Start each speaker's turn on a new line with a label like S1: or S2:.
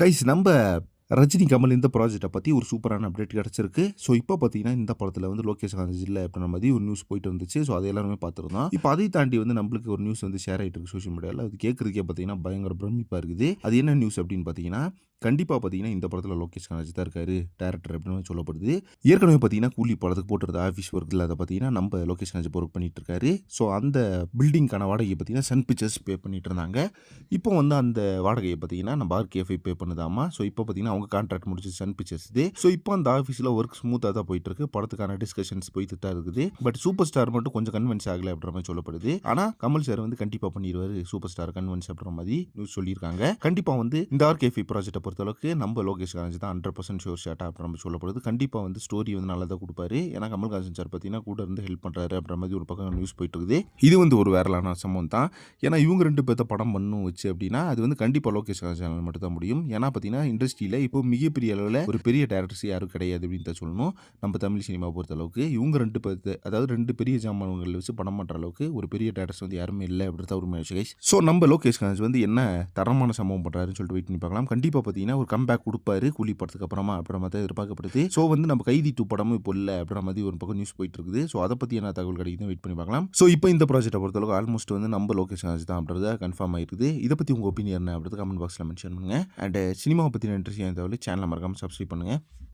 S1: Guys நம்ம ரஜினி கமல் இந்த ப்ராஜெக்ட்டை பற்றி ஒரு சூப்பரான அப்டேட் கிடச்சிருக்கு. ஸோ இப்போ பார்த்தீங்கன்னா இந்த படத்தில் வந்து லோகேஷ் கனகராஜ் இல்லை அப்படின்ற மாதிரி ஒரு நியூஸ் போயிட்டு வந்துச்சு. ஸோ அதை எல்லாருமே பார்த்துருந்தோம். இப்போ அதை தாண்டி வந்து நம்மளுக்கு ஒரு நியூஸ் வந்து ஷேர் ஆகிட்டு இருக்கு சோஷியல் மீடியாவில் அது கேட்குறதுக்கே பார்த்தீங்கன்னா பயங்கர பிரமிப்பாக இருக்குது. அது என்ன நியூஸ் அப்படின்னு பார்த்தீங்கன்னா கண்டிப்பாக பார்த்தீங்கன்னா இந்த படத்தில் லோகேஷ் கனகராஜ் தான் இருக்காரு டேரக்டர் அப்படின்னு சொல்லப்படுது. ஏற்கனவே பார்த்தீங்கன்னா கூலி படத்துக்கு போட்டுருந்த ஆஃபீஸ் ஒர்க்கில் அதை பார்த்தீங்கன்னா நம்ம லோகேஷ் கனகராஜ் ஒர்க் பண்ணிட்டு இருக்காரு. ஸோ அந்த பில்டிங்கான வாடகையை பார்த்தீங்கன்னா சன் பிக்சர்ஸ் பே பண்ணிட்டு இருந்தாங்க. இப்போ வந்து அந்த வாடகையை பார்த்தீங்கன்னா நம்ம ஆர்கேஎஃப்ஐ பே பண்ணுதாமா? ஸோ இப்போ பார்த்தீங்கன்னா அவங்க கான்ட்ராக்ட் முடிச்சு சன் பிக்சர்ஸ் இது. ஸோ இப்போ அந்த ஆஃபீஸில் ஒர்க் ஸ்மூத்தாக தான் போயிட்டு இருக்கு. படத்துக்கான டிஸ்கஷன்ஸ் போயிட்டு தான் இருக்குது. பட் சூப்பர் ஸ்டார் மட்டும் கொஞ்சம் கன்வென்ஸ் ஆகலை அப்படின்ற மாதிரி சொல்லப்படுது. ஆனால் கமல் சார் வந்து கண்டிப்பாக பண்ணிடுவார் சூப்பர் ஸ்டார் கன்வென்ஸ் அப்படின்ற மாதிரி நியூஸ் சொல்லியிருக்காங்க. கண்டிப்பாக வந்து இந்த ஆர்கேஎஃப்ஐ ப்ராஜெக்ட்டை பொறுத்தளவுக்கு நம்ம லோகேஷ் கணேஷ் தான் ஹண்ட்ரட் பர்சன்ட் ஷோர் ஷேட்டா அப்படின்ற மாதிரி சொல்லப்படுது கண்டிப்பாக வந்து ஸ்டோரி வந்து நல்லா தான் கொடுப்பாரு. ஏன்னா கமல்ஹாசன் சார் பார்த்தீங்கன்னா கூட இருந்து ஹெல்ப் பண்ணுறாரு அப்படின்ற மாதிரி ஒரு பக்கம் நியூஸ் போயிட்டு இருக்குது இது வந்து ஒரு வேறலான சம்பவம் தான். ஏன்னா இவங்க ரெண்டு பேர்த்த படம் பண்ணும் வச்சு அப்படின்னா அது வந்து கண்டிப்பாக லோகேஷ் சேனல் மட்டும் தான் முடியும். ஏன்னா பார்த்தீங்கன்னா இண்டஸ்ட்ரியில் இப்போ மிகப்பெரிய அளவில் ஒரு பெரிய டேரக்டர்ஸ் யாரும் கிடையாது அப்படின்னு தான் சொல்லணும். நம்ம தமிழ் சினிமா பொறுத்த அளவுக்கு இவங்க ரெண்டு பேர்த்து அதாவது ரெண்டு பெரிய ஜாமான்களை வச்சு படம் பண்ணுற அளவுக்கு ஒரு பெரிய டேரக்டர்ஸ் வந்து யாருமே இல்லை அப்படி தான் ஒரு ஸோ நம்ம லோகேஷ் கணேஷ் வந்து என்ன தரமான சம்பவம் பண்ணுறாருன்னு சொல்லிட்டு வெயிட் பண்ணி பார்க்கலாம். கண்டிப்பாக பார்த்தீங்கன்னா ஒரு கம்பேக் கொடுப்பாரு கூலி படத்துக்கு அப்புறமா அப்படின்ற மாதிரி எதிர்பார்க்கப்படுது. ஸோ வந்து நம்ம கைதி டூ படமும் இப்போ இல்லை அப்படின்ற மாதிரி ஒரு பக்கம் நியூஸ் போயிட்டு இருக்குது ஸோ அதை பற்றி என்ன தகவல் கிடைக்குது வெயிட் பண்ணி பார்க்கலாம். ஸோ இப்போ இந்த ப்ராஜெக்ட்டை பொறுத்தளவுக்கு ஆல்மோஸ்ட் வந்து நம்ம லொக்கேஷன் ஆச்சு தான் அப்படின்றத கன்ஃபார்ம் ஆயிருக்குது. இதை பற்றி உங்கள் ஒப்பீனியன் என்ன அப்படின்றது கமெண்ட் பாக்ஸில் மென்ஷன் பண்ணுங்கள் அண்ட் சினிமாவை பற்றின இன்ட்ரெஸ்ட் தகவல் சேனலை மறக்காமல் சப்ஸ்கிரைப் பண்ணுங்கள்